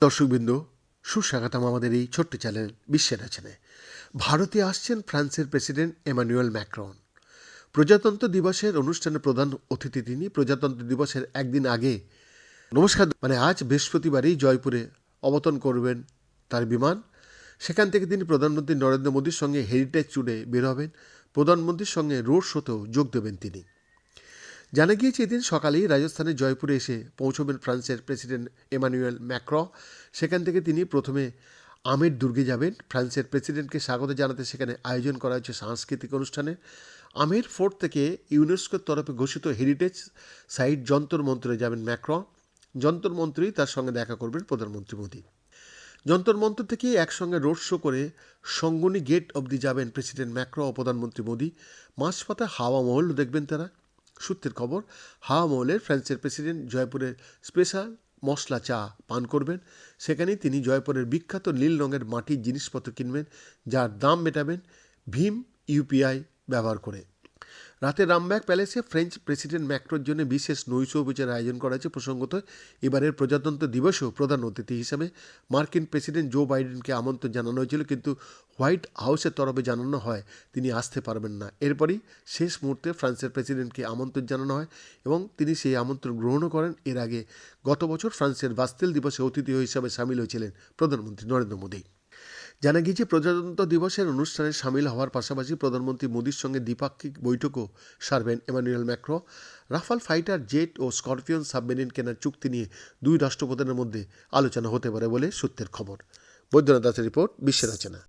দর্শকবৃন্দ, সুস্বাগতম আমাদের এই ছোট্ট চ্যানেল বিশ্বের রচনে ভারতে আসছেন ফ্রান্সের প্রেসিডেন্ট এমানুয়েল ম্যাক্রন। প্রজাতন্ত্র দিবসের অনুষ্ঠানে প্রধান অতিথি তিনি। প্রজাতন্ত্র দিবসের একদিন আগে, নমস্কার মানে আজ বৃহস্পতিবারই জয়পুরে অবতরণ করবেন তার বিমান। সেখান থেকে তিনি প্রধানমন্ত্রী নরেন্দ্র মোদীর সঙ্গে হেরিটেজ চুড়ে বের হবেন। প্রধানমন্ত্রীর সঙ্গে রোড শোতেও যোগ দেবেন তিনি। জানা গিয়েছে এদিন সকালেই রাজস্থানের জয়পুরে এসে পৌঁছবেন ফ্রান্সের প্রেসিডেন্ট এমানুয়েল ম্যাক্র। সেখান থেকে তিনি প্রথমে আমের দুর্গে যাবেন। ফ্রান্সের প্রেসিডেন্টকে স্বাগত জানাতে সেখানে আয়োজন করা হয়েছে সাংস্কৃতিক অনুষ্ঠানে। আমের ফোর্ট থেকে ইউনেস্কোর তরফে ঘোষিত হেরিটেজ সাইট যন্তর মন্ত্রে যাবেন ম্যাক্র। যন্তর মন্ত্রী তার সঙ্গে দেখা করবেন প্রধানমন্ত্রী মোদী। যন্তর মন্ত্র থেকে একসঙ্গে রোড শো করে সঙ্গনী গেট অবধি যাবেন প্রেসিডেন্ট ম্যাক্রো ও প্রধানমন্ত্রী মোদী। মাঝপথে হাওয়া মহল দেখবেন তারা। সূত্রের খবর হা মহলের ফ্রান্সের প্রেসিডেন্ট জয়পুরের স্পেশাল মশলা চা পান করবেন। সেখানে তিনি জয়পুরের বিখ্যাত নীল রঙের মাটির জিনিসপত্র কিনবেন, যার দাম মেটাবেন ভীম ইউপিআই ব্যবহার করে। রাতে রামব্যাগ প্যালেসে ফ্রেঞ্চ প্রেসিডেন্ট ম্যাক্রোর জন্য বিশেষ নৈশ উপচার আয়োজন করা হয়েছে প্রসঙ্গত, এবারের প্রজাতন্ত্র দিবসেও প্রধান অতিথি হিসাবে মার্কিন প্রেসিডেন্ট জো বাইডেনকে আমন্ত্রণ জানানো হয়েছিল, কিন্তু হোয়াইট হাউসের তরফে জানানো হয় তিনি আসতে পারবেন না। এরপরই শেষ মুহূর্তে ফ্রান্সের প্রেসিডেন্টকে আমন্ত্রণ জানানো হয় এবং তিনি সেই আমন্ত্রণ গ্রহণও করেন। এর আগে গত বছর ফ্রান্সের বাস্তেল দিবসে অতিথি হিসাবে সামিল হয়েছিলেন প্রধানমন্ত্রী নরেন্দ্র মোদী। জানা গিয়েছে, প্রজাতন্ত্র দিবসের অনুষ্ঠানে সামিল হওয়ার পাশাপাশি প্রধানমন্ত্রী মোদীর সঙ্গে দ্বিপাক্ষিক বৈঠকও সারবেন Emmanuel Macron. Rafale fighter jet ও স্করপিয়ন সাবমেরিন কেনার চুক্তি নিয়ে দুই রাষ্ট্রপ্রধানের মধ্যে আলোচনা হতে পারে বলে সূত্রের খবর। বৈদ্যনাথ দাসের রিপোর্ট, বিশ্বের রচনা।